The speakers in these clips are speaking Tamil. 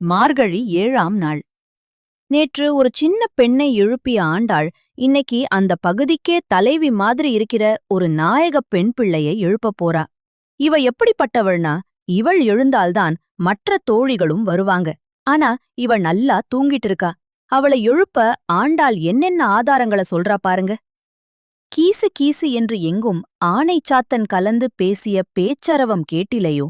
மார்கழி ஏழாம் நாள். நேற்று ஒரு சின்ன பெண்ணை எழுப்பிய ஆண்டாள் இன்னைக்கு அந்த பகுதிக்கே தலைவி மாதிரி இருக்கிற ஒரு நாயகப் பெண் பிள்ளையை எழுப்பப் போறா. இவ எப்படிப்பட்டவள்னா இவள் எழுந்தால்தான் மற்ற தோழிகளும் வருவாங்க. ஆனா இவ நல்லா தூங்கிட்டு இருக்கா. அவளை எழுப்ப ஆண்டாள் என்னென்ன ஆதாரங்கள சொல்றா பாருங்க. கீசு கீசு என்று எங்கும் ஆனைச்சாத்தன் கலந்து பேசிய பேச்சரவம் கேட்டிலையோ.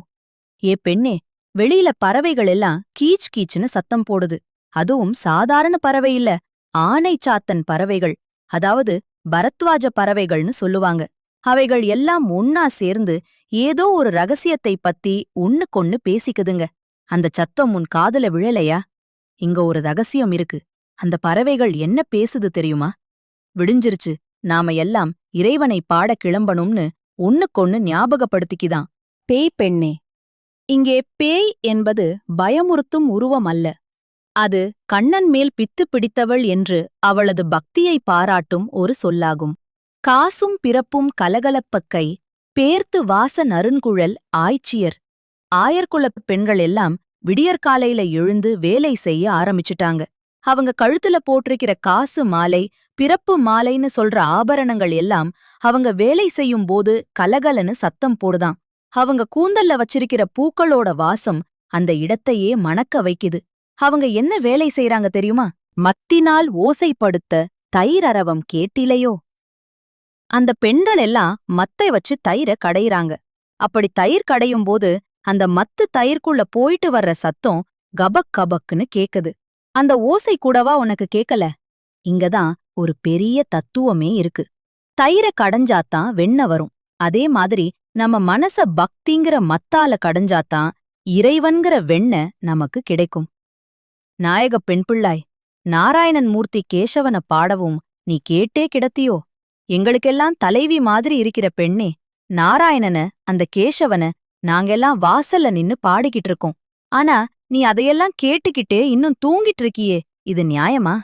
ஏ பெண்ணே வெளியில பறவைகள் எல்லாம் கீச் கீச்சுன்னு சத்தம் போடுது. அதுவும் சாதாரண பறவை இல்ல ஆனை சாத்தன் பறவைகள் அதாவது பரத்வாஜ பறவைகள்னு சொல்லுவாங்க. அவைகள் எல்லாம் ஒன்னா சேர்ந்து ஏதோ ஒரு ரகசியத்தை பத்தி ஒண்ணுக்கொன்னு பேசிக்குதுங்க. அந்த சத்தம் உன் காதுல விழலையா? இங்க ஒரு ரகசியம் இருக்கு. அந்த பறவைகள் என்ன பேசுது தெரியுமா? விடிஞ்சிருச்சு. நாம எல்லாம் இறைவனை பாட கிளம்பணும்னு ஒண்ணுக்கொன்னு ஞாபகப்படுத்திக்கிதான். பேய் பெண்ணே இங்கே பேய் என்பது பயமுறுத்தும் உருவம் அல்ல அது கண்ணன் மேல் பித்து பிடித்தவள் என்று அவளது பக்தியை பாராட்டும் ஒரு சொல்லாகும். காசும் பிறப்பும் கலகலப்பக்கை பேர்த்து வாச நறுங்குழல் ஆய்ச்சியர். ஆயர்குலப் பெண்கள் எல்லாம் விடியற்காலையில எழுந்து வேலை செய்ய ஆரம்பிச்சுட்டாங்க. அவங்க கழுத்துல போட்டிருக்கிற காசு மாலை பிறப்பு மாலைன்னு சொல்ற ஆபரணங்கள் எல்லாம் அவங்க வேலை செய்யும் போது கலகலன்னு சத்தம் போடுதாம் அவங்க கூந்தல்ல வச்சிருக்கிற பூக்களோட வாசம் அந்த இடத்தையே மணக்க வைக்குது. அவங்க என்ன வேலை செய்றாங்க தெரியுமா? மத்தினால் ஓசைப்படுத்த தயிரரவம் கேட்டிலையோ? அந்த பெண்கள் எல்லாம் மத்தை வச்சு தயிர கடையிறாங்க. அப்படி தயிர் கடையும் போது அந்த மத்து தயிர்க்குள்ள போயிட்டு வர்ற சத்தம் கபக் கபக்குன்னு கேக்குது. அந்த ஓசை கூடவா உனக்கு கேக்கல? இங்கதான் ஒரு பெரிய தத்துவமே இருக்கு. தயிர கடைஞ்சாத்தான் வெண்ண வரும். அதே மாதிரி நம்ம மனச பக்திங்கிற மத்தால கடைஞ்சாத்தான் இறைவன்கிற வெண்ண நமக்கு கிடைக்கும். நாயகப் பெண்பிள்ளாய் நாராயணன் மூர்த்தி கேசவன பாடவும் நீ கேட்டே கிடத்தியோ? எங்களுக்கெல்லாம் தலைவி மாதிரி இருக்கிற பெண்ணே நாராயணன அந்த கேசவன நாங்கெல்லாம் வாசல்ல நின்னு பாடிக்கிட்டு இருக்கோம். ஆனா நீ அதையெல்லாம் கேட்டுக்கிட்டே இன்னும் தூங்கிட்டு இருக்கியே இது நியாயமா?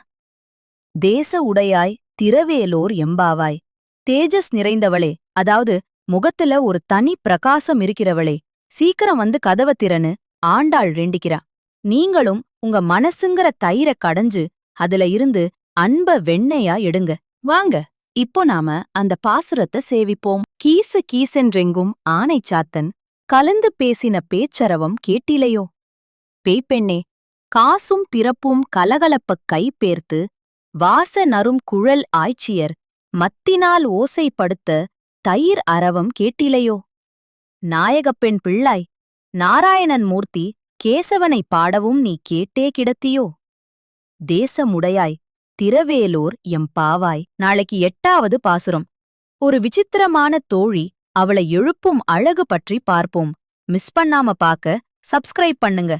தேச உடையாய் திரவேலோர் எம்பாவாய் தேஜஸ் நிறைந்தவளே அதாவது முகத்துல ஒரு தனி பிரகாசம் இருக்கிறவளே. சீக்கிரம் வந்து கதவ திறனு ஆண்டாள் வேண்டிக்கிறா. நீங்களும் உங்க மனசுங்கிற தயிர கடைஞ்சு அதுல இருந்து அன்ப வெண்ணையா எடுங்க. வாங்க இப்போ நாம அந்த பாசுரத்தை சேவிப்போம். கீசு கீசென்றெங்கும் ஆனை சாத்தன் கலந்து பேசின பேச்சரவம் கேட்டிலையோ? பேய்ப்பெண்ணே காசும் பிறப்பும் கலகலப்பக் கை பேர்த்து வாச நரும் குழல் ஆய்ச்சியர் மத்தினால் ஓசைப்படுத்த தயிர் அரவம் கேட்டிலையோ? நாயகப்பெண் பிள்ளாய் நாராயணன் மூர்த்தி கேசவனை பாடவும் நீ கேட்டே கிடத்தியோ? தேசமுடையாய் திரவேலோர் எம் பாவாய் நாளைக்கு எட்டாவது பாசுரம். ஒரு விசித்திரமான தோழி அவளை எழுப்பும் அழகு பற்றி பார்ப்போம். மிஸ் பண்ணாம பாக்க சப்ஸ்கிரைப் பண்ணுங்க.